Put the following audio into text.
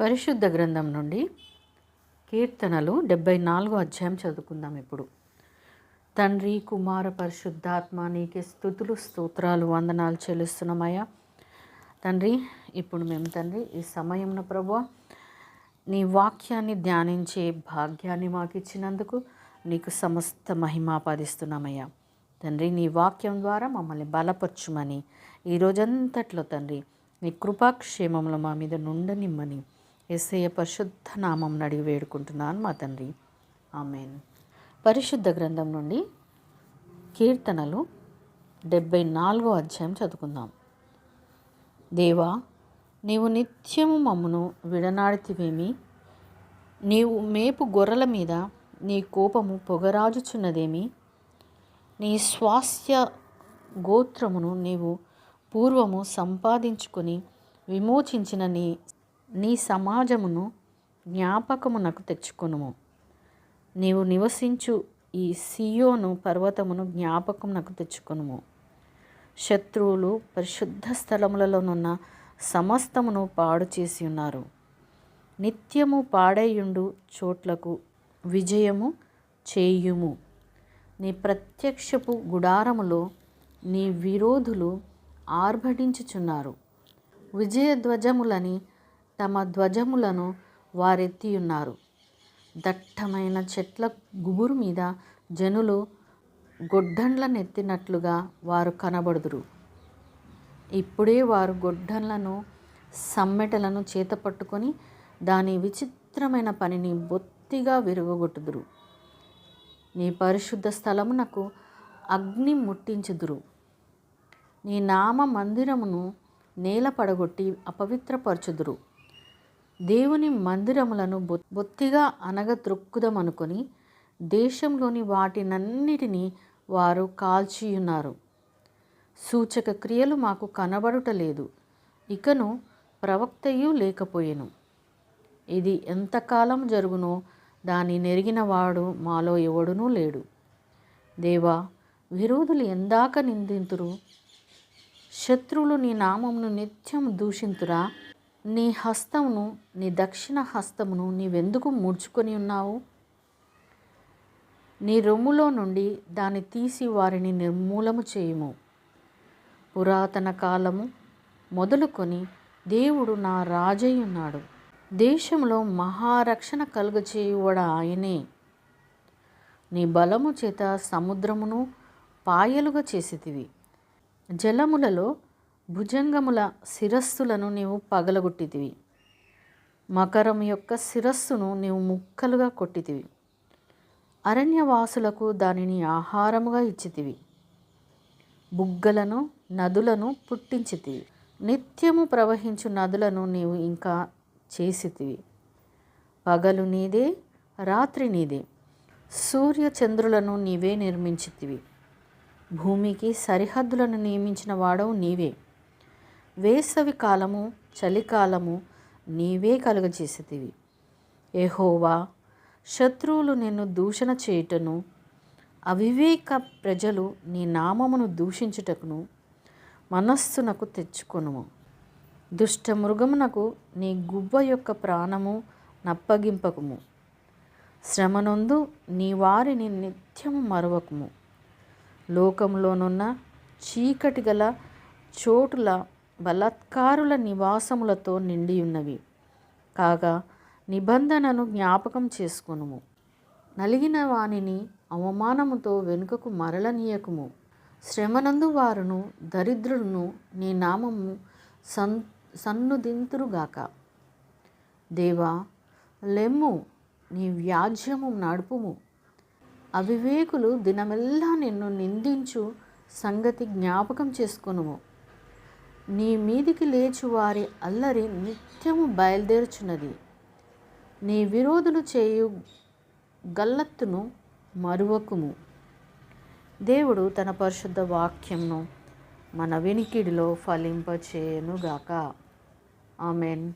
పరిశుద్ధ గ్రంథం నుండి కీర్తనలు డెబ్బై నాలుగో అధ్యాయం చదువుకుందాం ఇప్పుడు. తండ్రి కుమార పరిశుద్ధాత్మ నీకే స్థుతులు స్తోత్రాలు వందనాలు చెల్లిస్తున్నామయ్యా. తండ్రి ఇప్పుడు మేము తండ్రి ఈ సమయంలో ప్రభు నీ వాక్యాన్ని ధ్యానించే భాగ్యాన్ని మాకు ఇచ్చినందుకు నీకు సమస్త మహిమాపాదిస్తున్నామయ్యా తండ్రి నీ వాక్యం ద్వారా మమ్మల్ని బలపరచుమని ఈ రోజంతట్లో తండ్రి నీ కృపాక్షేమంలో మా మీద నుండనిమ్మని ఎస్ఐ పరిశుద్ధ నామం అడిగి వేడుకుంటున్నాను మా తండ్రి. ఆమెన్. పరిశుద్ధ గ్రంథం నుండి కీర్తనలు డెబ్బై నాలుగో అధ్యాయం చదువుకుందాం. దేవా నీవు నిత్యము మమ్మను విడనాడితివేమి? నీవు మేపు గొర్రెల మీద నీ కోపము పొగరాజుచున్నదేమి? నీ స్వాస్థ్య గోత్రమును నీవు పూర్వము సంపాదించుకొని విమోచించిన నీ నీ సమాజమును జ్ఞాపకమునకు తెచ్చుకొనుము. నీవు నివసించు ఈ సియోను పర్వతమును జ్ఞాపకమునకు తెచ్చుకొనుము. శత్రువులు పరిశుద్ధ స్థలములలోనున్న సమస్తమును పాడు చేసి ఉన్నారు. నిత్యము పాడేయుండు చోట్లకు విజయము చేయుము. నీ ప్రత్యక్షపు గుడారములో నీ విరోధులు ఆర్భటించుచున్నారు. విజయధ్వజములని తమ ధ్వజములను వారెత్తియున్నారు. దట్టమైన చెట్ల గుబురు మీద జనులు గొడ్డండ్లనెత్తినట్లుగా వారు కనబడుదురు. ఇప్పుడే వారు గొడ్డన్లను సమ్మెటలను చేతపట్టుకొని దాని విచిత్రమైన పనిని బొత్తిగా విరగొట్టుదురు నీ పరిశుద్ధ స్థలమునకు అగ్ని ముట్టించుదురు. నీ నామ మందిరమును నేల పడగొట్టి అపవిత్రపరచుదురు. దేవుని మందిరములను బొ బొత్తిగా అనగత్రొక్కుదమనుకొని దేశంలోని వాటినన్నిటినీ వారు కాల్చియున్నారు. సూచక క్రియలు మాకు కనబడుటలేదు ఇకను ప్రవక్తయు లేకపోయెను. ఇది ఎంతకాలం జరుగునో దాని నెరిగినవాడు మాలో ఎవడునూ లేడు. దేవా విరోధులు ఎందాక నిందింతురు? శత్రువులు నీ నామమును నిత్యం దూషింతురా? నీ హస్తమును నీ దక్షిణ హస్తమును నీవెందుకు ముడుచుకొని ఉన్నావు? నీ రొమ్ములో నుండి దాన్ని తీసి వారిని నిర్మూలము చేయుము. పురాతన కాలము మొదలుకొని దేవుడు నా రాజయ్యున్నాడు. ఉన్నాడు దేశంలో మహారక్షణ కలుగచేయువడ ఆయనే. నీ బలము చేత సముద్రమును పాయలుగా చేసేటివి జలములలో భుజంగముల శిరస్సులను నీవు పగలగొట్టితివి. మకరం యొక్క శిరస్సును నీవు ముక్కలుగా కొట్టితివి. అరణ్యవాసులకు దానిని ఆహారముగా ఇచ్చితివి. బుగ్గలను నదులను పుట్టించితివి. నిత్యము ప్రవహించు నదులను నీవు ఇంకా చేసితివి. పగలు నీదే రాత్రి నీదే. సూర్య చంద్రులను నీవే నిర్మించితివి. భూమికి సరిహద్దులను నియమించిన వాడవు నీవే. వేసవి కాలము చలికాలము నీవే కలుగజేసేదివి ఎహోవా శత్రువులు నిన్ను దూషణ చేయుటను అవివేక ప్రజలు నీ నామమును దూషించుటకును మనస్సునకు తెచ్చుకొనుము. దుష్ట మృగమునకు నీ గువ్వ యొక్క ప్రాణము నప్పగింపకము. శ్రమనందు నీ వారిని నిత్యము మరవకము. లోకంలోనున్న చీకటి గల చోటుల బలాత్కారుల నివాసములతో నిండి ఉన్నవి కాగా నిబంధనను జ్ఞాపకం చేసుకునుము. నలిగిన వానిని అవమానముతో వెనుకకు మరలనీయకుము. శ్రమనందు వారును దరిద్రులను నీ నామము సన్ సన్నుదింతురుగాక. దేవా లెమ్ము నీ వ్యాజ్యము నడుపుము. అవివేకులు దినమెల్లా నిన్ను నిందించు సంగతి జ్ఞాపకం చేసుకునుము. నీ మీదికి లేచు వారి అల్లరి నిత్యము బయలుదేరుచున్నది. నీ విరోధులు చేయు గల్లత్తును మరువకుము. దేవుడు తన పరిశుద్ధ వాక్యంను మన వినికిడిలో ఫలింపచేయనుగాక. ఆమెన్.